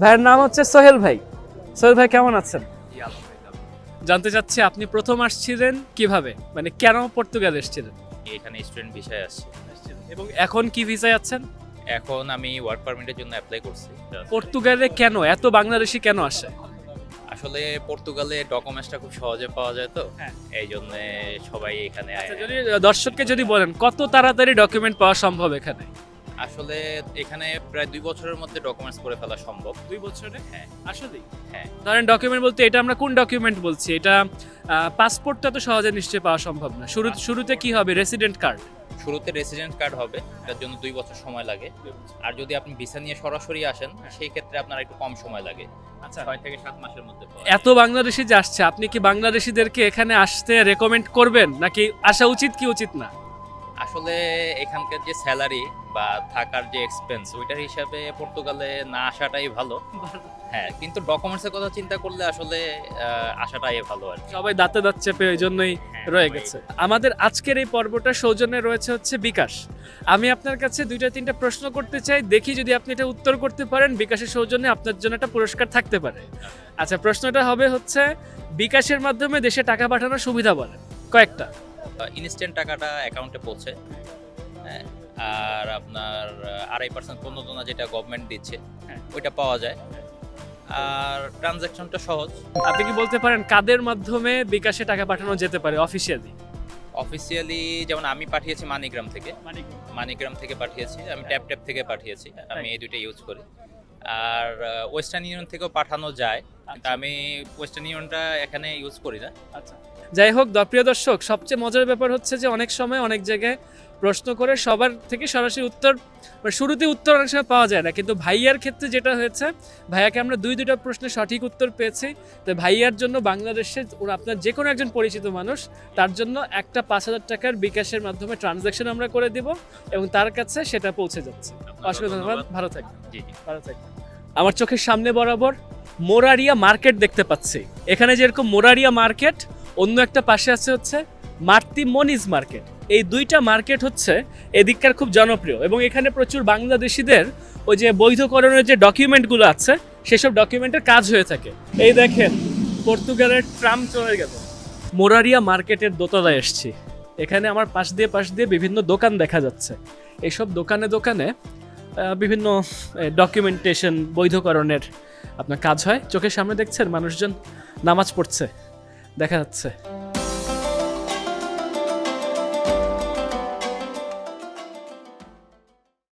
ভাইয়ের নাম হচ্ছে সোহেল ভাই। সোহেল ভাই কেমন আছেন? জানতে চাচ্ছি আপনি প্রথম আসছিলেন কীভাবে? মানে কেন পর্তুগাল এসেছিলেন? এখানে স্টুডেন্ট ভিসায় আসছি। এবং এখন কি ভিসায় আছেন? এখন আমি ওয়ার্ক পারমিটের জন্য অ্যাপ্লাই করছি। পর্তুগালে কেন? এত বাংলাদেশি কেন আসে? আসলে পর্তুগালে ডকুমেন্টসটা খুব সহজে পাওয়া যায় তো। হ্যাঁ। এই জন্য সবাই এখানে আচ্ছা, আয়- যদি দর্শককে যদি বলেন কত তাড়াতাড়ি ডকুমেন্ট পাওয়া সম্ভব এখানে? আসলে এখানে প্রায় দুই বছরের মধ্যে ডকুমেন্টস করে ফেলা সম্ভব। দুই বছরে? হ্যাঁ। আসলেই? হ্যাঁ। ধরেন ডকুমেন্ট বলতে এটা আমরা কোন ডকুমেন্ট বলছি? এটা পাসপোর্টটা তো সহজে নিশ্চয়ই পাওয়া সম্ভব না। শুরু শুরুতে কি হবে? রেসিডেন্ট কার্ড শুরুতে রেসিডেন্ট কার্ড হবে। এটার জন্য দুই বছর সময় লাগে। আর যদি আপনি ভিসা নিয়ে সরাসরি আসেন সেই ক্ষেত্রে আপনার একটু কম সময় লাগে। আচ্ছা। ছয় থেকে সাত মাসের মধ্যে এত বাংলাদেশি যে আসছে আপনি কি বাংলাদেশিদেরকে এখানে আসতে রেকমেন্ড করবেন? নাকি আসা উচিত কি উচিত না? আসলে এখানকার যে স্যালারি বা থাকার যে এক্সপেন্স ওইটার হিসাবে পর্তুগালে না আসাটাই ভালো। হ্যাঁ কিন্তু ডকুমেন্টসের কথা চিন্তা করলে আসলে আসাটাই ভালো আর। সবাই দাঁতে দাঁত চেপে ওই জন্যই হ্যাঁ, রয়ে গেছে। আমাদের আজকের এই পর্বটা সৌজন্যে রয়েছে হচ্ছে বিকাশ। আমি আপনার কাছে দুইটা তিনটা প্রশ্ন করতে চাই দেখি যদি আপনি এটা উত্তর করতে পারেন বিকাশের সৌজন্যে আপনার জন্য একটা পুরস্কার থাকতে পারে। আচ্ছা প্রশ্নটা হবে হচ্ছে বিকাশের মাধ্যমে দেশে টাকা পাঠানোর সুবিধা বলেন। কয়েকটা। ইনস্ট্যান্ট টাকাটা অ্যাকাউন্টে পৌঁছে। হ্যাঁ আর আপনার আড়াই পার্সেন্ট প্রণোদনা যেটা গভর্নমেন্ট দিচ্ছে হ্যাঁ। ওইটা পাওয়া যায়। আর ট্রানজ্যাকশনটা সহজ। আপনি কি বলতে পারেন কাদের মাধ্যমে বিকাশে টাকা পাঠানো যেতে পারে? অফিসিয়ালি অফিসিয়ালি যেমন আমি পাঠিয়েছি মানিগ্রাম থেকে। মানিগ্রাম থেকে পাঠিয়েছি। আমি ট্যাপ ট্যাপ থেকে পাঠিয়েছি। আমি এই দুইটা ইউজ করি। আর ওয়েস্টার্ন ইউনিয়ন থেকেও পাঠানো যায়। কিন্তু আচ্ছা। আমি ওয়েস্টার্ন ইউনিয়নটা এখানে ইউজ করি না। আচ্ছা। যাই হোক প্রিয় দর্শক সবচেয়ে মজার ব্যাপার হচ্ছে যে অনেক সময় অনেক জায়গায় প্রশ্ন করে সবার থেকে সরাসরি উত্তর মানে শুরুতে উত্তর অনেক সময় পাওয়া যায় না। কিন্তু ভাইয়ার ক্ষেত্রে যেটা হয়েছে ভাইয়াকে আমরা দুই দুটো প্রশ্নের সঠিক উত্তর পেয়েছি। তো ভাইয়ার জন্য বাংলাদেশে ওরা আপনার যে কোনো একজন পরিচিত মানুষ তার জন্য একটা পাঁচ হাজার টাকার বিকাশের মাধ্যমে ট্রানজ্যাকশন আমরা করে দিব এবং তার কাছে সেটা পৌঁছে যাচ্ছে। অসুবিধা ধন্যবাদ। ভালো থাকবেন। ভালো থাকবেন। আমার চোখের সামনে বরাবর মোরারিয়া মার্কেট দেখতে পাচ্ছি। এখানে যেরকম মোরারিয়া মার্কেট অন্য একটা পাশে আছে হচ্ছে মার্তি মনিজ মার্কেট। এই দুইটা মার্কেট হচ্ছে এদিককার খুব জনপ্রিয় এবং এখানে প্রচুর বাংলাদেশিদের ওই যে বৈধকরণের যে ডকুমেন্টগুলো আছে, সেসব ডকুমেন্টের কাজ হয়ে থাকে। এই দেখেন, পর্তুগালের ট্রাম চলে গেল। মোরারিয়া মার্কেটের দোতলায় এসছি। এখানে আমার পাশ দিয়ে পাশ দিয়ে বিভিন্ন দোকান দেখা যাচ্ছে। এইসব দোকানে দোকানে বিভিন্ন ডকুমেন্টেশন বৈধকরণের আপনার কাজ হয়। চোখের সামনে দেখছেন মানুষজন নামাজ পড়ছে। দেখা যাচ্ছে।